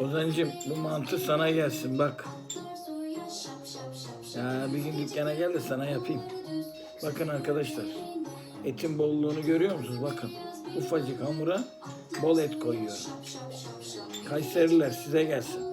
Ozancım bu mantı sana gelsin bak. Ya bir gün dükkana gel de sana yapayım. Bakın arkadaşlar. Etin bolluğunu görüyor musunuz? Bakın. Ufacık hamura bol et koyuyorum. Kayseriler size gelsin.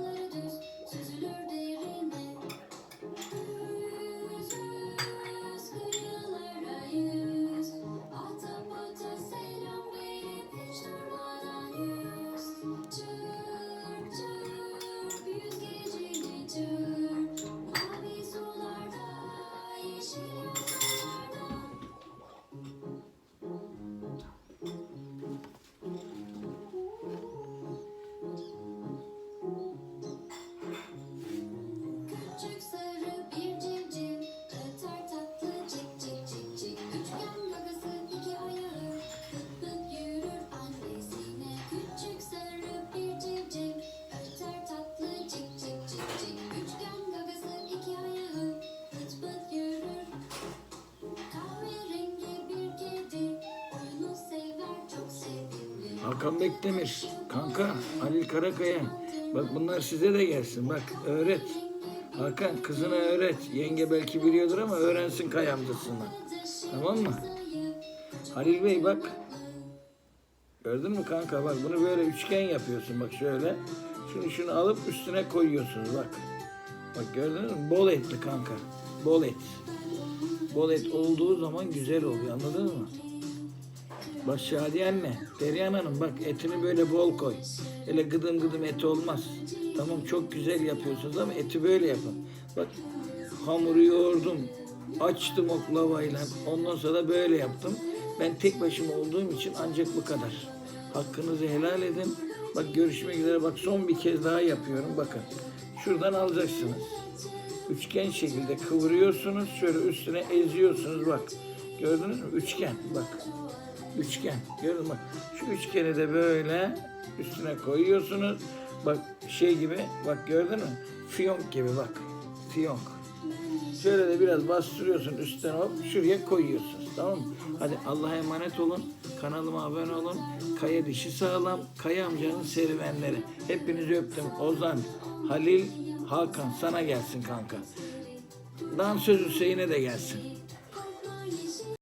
心。Hakan Bekdemir, kanka Halil Karakaya. Bak bunlar size de gelsin. Bak öğret. Hakan kızına öğret. Yenge belki biliyordur ama öğrensin kay amcasından. Tamam mı? Halil Bey bak. Gördün mü kanka bak bunu böyle üçgen yapıyorsun bak şöyle. Şunu şunu alıp üstüne koyuyorsunuz bak. Bak gördünüz mü? Bol etli kanka. Bol et. Bol et olduğu zaman güzel oluyor anladınız mı? Bak Şadiye anne, Perihan Hanım bak etini böyle bol koy. Öyle gıdım gıdım et olmaz. Tamam çok güzel yapıyorsunuz ama eti böyle yapın. Bak hamuru yoğurdum, açtım oklavayla. Ondan sonra böyle yaptım. Ben tek başıma olduğum için ancak bu kadar. Hakkınızı helal edin. Bak görüşmek üzere. Bak son bir kez daha yapıyorum. Bakın. Şuradan alacaksınız. Üçgen şekilde kıvırıyorsunuz. Şöyle üstüne eziyorsunuz bak. Gördünüz mü? Üçgen. Bak. Üçgen. Gördün mü? Şu üçgeni de böyle üstüne koyuyorsunuz. Bak şey gibi. Bak gördün mü? Fiyonk gibi bak. Fiyonk. Şöyle de biraz bastırıyorsun üstten hop şuraya koyuyorsunuz. Tamam mı? Hadi Allah'a emanet olun. Kanalıma abone olun. Kaya dişi sağlam. Kaya amcanın serüvenleri. Hepinizi öptüm. Ozan, Halil, Hakan sana gelsin kanka. Dansöz Hüseyin'e de gelsin.